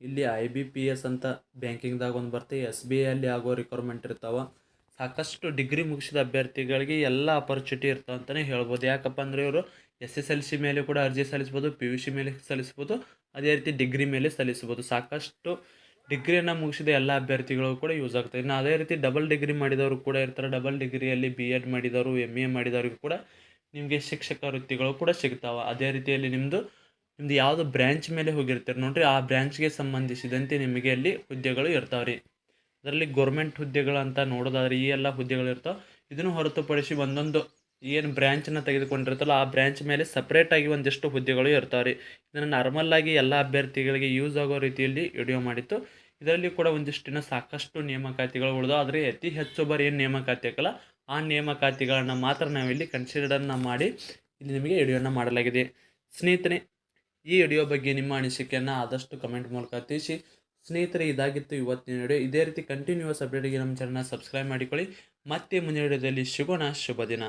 Speaker 1: ಇಲ್ಲಿ ಐ ಬಿ ಪಿ ಎಸ್ ಅಂತ ಬ್ಯಾಂಕಿಂಗ್ದಾಗ ಒಂದು ಬರ್ತೆ ಎಸ್ ಬಿ ಐಯಲ್ಲಿ ಆಗೋ ರಿಕ್ವೈರ್ಮೆಂಟ್ ಇರ್ತಾವೆ. ಸಾಕಷ್ಟು ಡಿಗ್ರಿ ಮುಗಿಸಿದ ಅಭ್ಯರ್ಥಿಗಳಿಗೆ ಎಲ್ಲ ಅಪರ್ಚುನಿಟಿ ಇರ್ತಾವೆ ಅಂತಲೇ ಹೇಳ್ಬೋದು. ಯಾಕಪ್ಪ ಅಂದರೆ ಇವರು ಎಸ್ ಎಸ್ ಎಲ್ ಸಿ ಮೇಲೆ ಕೂಡ ಅರ್ಜಿ ಸಲ್ಲಿಸ್ಬೋದು ಪಿ ಯು ಸಿ ಮೇಲೆ ಸಲ್ಲಿಸ್ಬೋದು, ಅದೇ ರೀತಿ ಡಿಗ್ರಿ ಮೇಲೆ ಸಲ್ಲಿಸ್ಬೋದು. ಸಾಕಷ್ಟು ಡಿಗ್ರಿಯನ್ನು ಮುಗಿಸಿದ ಎಲ್ಲ ಅಭ್ಯರ್ಥಿಗಳು ಕೂಡ ಯೂಸ್ ಆಗ್ತದೆ ಇನ್ನು ಅದೇ ರೀತಿ ಡಬಲ್ ಡಿಗ್ರಿ ಮಾಡಿದವರು ಕೂಡ ಇರ್ತಾರೆ. ಡಬಲ್ ಡಿಗ್ರಿಯಲ್ಲಿ ಬಿ ಎಡ್ ಮಾಡಿದವರು ಎಂ ಎ ಮಾಡಿದವ್ರಿಗೂ ಕೂಡ ನಿಮಗೆ ಶಿಕ್ಷಕ ವೃತ್ತಿಗಳು ಕೂಡ ಸಿಗ್ತಾವೆ. ಅದೇ ರೀತಿಯಲ್ಲಿ ನಿಮ್ಮದು ನಿಮ್ದು ಯಾವುದು ಬ್ರ್ಯಾಂಚ್ ಮೇಲೆ ಹೋಗಿರ್ತೀರಿ. ನೋಡಿರಿ, ಆ ಬ್ರ್ಯಾಂಚ್ಗೆ ಸಂಬಂಧಿಸಿದಂತೆ ನಿಮಗೆ ಅಲ್ಲಿ ಹುದ್ದೆಗಳು ಇರ್ತಾವೆ ರೀ. ಅದರಲ್ಲಿ ಗೌರ್ಮೆಂಟ್ ಹುದ್ದೆಗಳು ಅಂತ ನೋಡೋದಾದ್ರೆ ಈ ಎಲ್ಲ ಹುದ್ದೆಗಳು ಇರ್ತಾವೆ. ಇದನ್ನು ಹೊರತುಪಡಿಸಿ ಒಂದೊಂದು ಏನು ಬ್ರ್ಯಾಂಚನ್ನು ತೆಗೆದುಕೊಂಡಿರ್ತಲ್ಲ ಆ ಬ್ರ್ಯಾಂಚ್ ಮೇಲೆ ಸಪ್ರೇಟಾಗಿ ಒಂದಿಷ್ಟು ಹುದ್ದೆಗಳು ಇರ್ತಾವೆ ರೀ. ಇದನ್ನು ನಾರ್ಮಲ್ಲಾಗಿ ಎಲ್ಲ ಅಭ್ಯರ್ಥಿಗಳಿಗೆ ಯೂಸ್ ಆಗೋ ರೀತಿಯಲ್ಲಿ ವಿಡಿಯೋ ಮಾಡಿತ್ತು. ಇದರಲ್ಲಿ ಕೂಡ ಒಂದಿಷ್ಟಿನ ಸಾಕಷ್ಟು ನೇಮಕಾತಿಗಳು ಉಳಿದು ಆದರೆ ಅತಿ ಹೆಚ್ಚು ಬಾರಿ ಏನು ನೇಮಕಾತಿ ಹಾಕಲ್ಲ ಆ ನೇಮಕಾತಿಗಳನ್ನು ಮಾತ್ರ ನಾವಿಲ್ಲಿ ಕನ್ಸಿಡರನ್ನು ಮಾಡಿ ಇಲ್ಲಿ ನಿಮಗೆ ವಿಡಿಯೋನ ಮಾಡಲಾಗಿದೆ. ಸ್ನೇಹಿತರೆ ಈ ವಿಡಿಯೋ ಬಗ್ಗೆ ನಿಮ್ಮ ಅನಿಸಿಕೆಯನ್ನು ಆದಷ್ಟು ಕಮೆಂಟ್ ಮೂಲಕ ತಿಳಿಸಿ. ಸ್ನೇಹಿತರೆ, ಇದಾಗಿತ್ತು ಇವತ್ತಿನ ವಿಡಿಯೋ ಇದೇ ರೀತಿ ಕಂಟಿನ್ಯೂಸ್ ಅಪ್ಡೇಟ್ಗೆ ನಮ್ಮ ಚಾನಲ್ನ ಸಬ್ಸ್ಕ್ರೈಬ್ ಮಾಡಿಕೊಳ್ಳಿ. ಮತ್ತೆ ಮುಂದಿನ ವಿಡಿಯೋದಲ್ಲಿ ಸಿಗೋಣ. ಶುಭ ದಿನ